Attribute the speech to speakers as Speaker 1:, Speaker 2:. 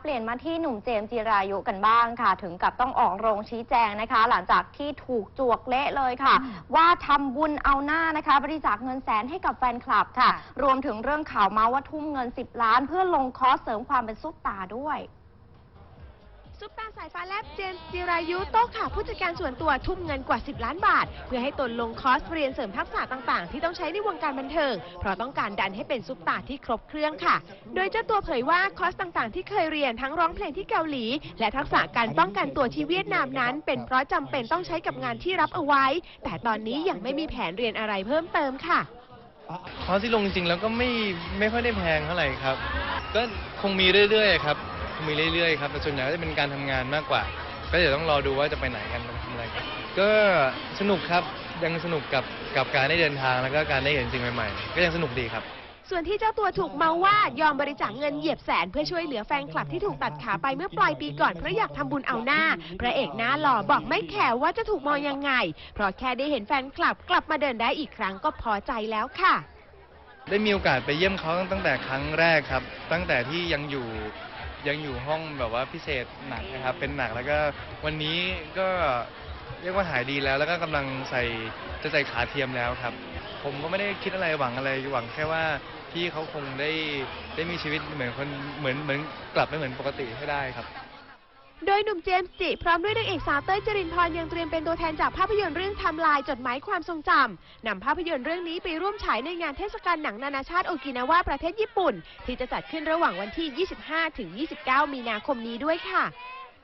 Speaker 1: เปลี่ยนมาที่หนุ่มเจมส์จิรายุกันบ้างค่ะ ถึงกับต้องออกโรงชี้แจงนะคะ หลังจากที่ถูกจวกเละเลยค่ะ ว่าทำบุญเอาหน้านะคะ บริจาคเงินแสนให้กับแฟนคลับค่ะ รวมถึงเรื่องข่าวเมาส์ว่าทุ่มเงิน 10 ล้าน เพื่อลงคอร์สเสริมความเป็นซุปตาด้วย
Speaker 2: ซุปตาสายฟ้าแลบเจมส์จิรายุโต้ข่าวผู้จัดการส่วนตัวทุ่มเงินกว่า 10 ล้านบาท เพื่อให้ตนลงคอร์สเรียนเสริมทักษะต่างๆ ที่ต้องใช้ในวงการบันเทิง เพราะต้องการดันให้เป็นซุปตาที่ครบเครื่องค่ะ โดยเจ้าตัวเผยว่าคอร์สต่างๆ ที่เคยเรียนทั้งร้องเพลงที่เกาหลี และทักษะการป้องกันตัวที่เวียดนามนั้น เป็นเพราะจำเป็นต้องใช้กับงานที่รับเอาไว้ แต่ตอนนี้ยังไม่มีแผนเรียนอะไรเพิ่มเติมค่ะ
Speaker 3: คอร์สที่ลงจริงๆแล้วก็ไม่ไม่ค่อยได้แพงเท่าไหร่ครับ ก็คงมีเรื่อยๆครับ มีเรื่อยๆครับแต่ส่วนใหญ่ก็จะเป็นการทำงานมากกว่า ก็เดี๋ยวต้องรอดูว่าจะไปไหนกันทำอะไรกันก็สนุกครับยังสนุกกับกับการได้เดินทางแล้วก็การได้เห็นสิ่งใหม่ๆ ก็ยังสนุกดีครับ
Speaker 2: ส่วนที่เจ้าตัวถูกเมาว่ายอมบริจาคเงินเหยียบแสนเพื่อช่วยเหลือแฟนคลับที่ถูกตัดขาไปเมื่อปลายปีก่อนเพราะอยากทำบุญเอาหน้า พระเอกหน้าหล่อบอกไม่แคร์ว่าจะถูกมองยังไง เพราะแค่ได้เห็นแฟนคลับกลับมาเดินได้อีกครั้งก็พอใจแล้วค่ะ
Speaker 3: ได้มีโอกาสไปเยี่ยมเขาตั้งแต่ครั้งแรกครับ ตั้งแต่ที่ยังอยู่ ยังอยู่ห้องแบบว่าพิเศษหนักนะครับ เป็นหนักแล้วก็วันนี้ก็เรียกว่าหายดีแล้ว แล้วก็กำลังใส่จะใส่ขาเทียมแล้วครับ ผมก็ไม่ได้คิดอะไรหวังอะไรหวังแค่ว่าพี่เขาคงได้ได้มีชีวิตเหมือนคนเหมือนเหมือนกลับไปเหมือนปกติให้ได้ครับ
Speaker 2: โดยหนุ่มเจมส์จิพร้อมด้วยนางเอกสาวเต้ยจรินพรยังเตรียมเป็นตัวแทนจากภาพยนตร์เรื่องไทำลายจดหมายความทรงจำนำภาพยนตร์เรื่องนี้ไปร่วมฉายในงานเทศกาลหนังนานาชาติโอกินาวาประเทศญี่ปุ่น ที่จะจัดขึ้นระหว่างวันที่ 25-29 มีนาคมนี้ด้วยค่ะ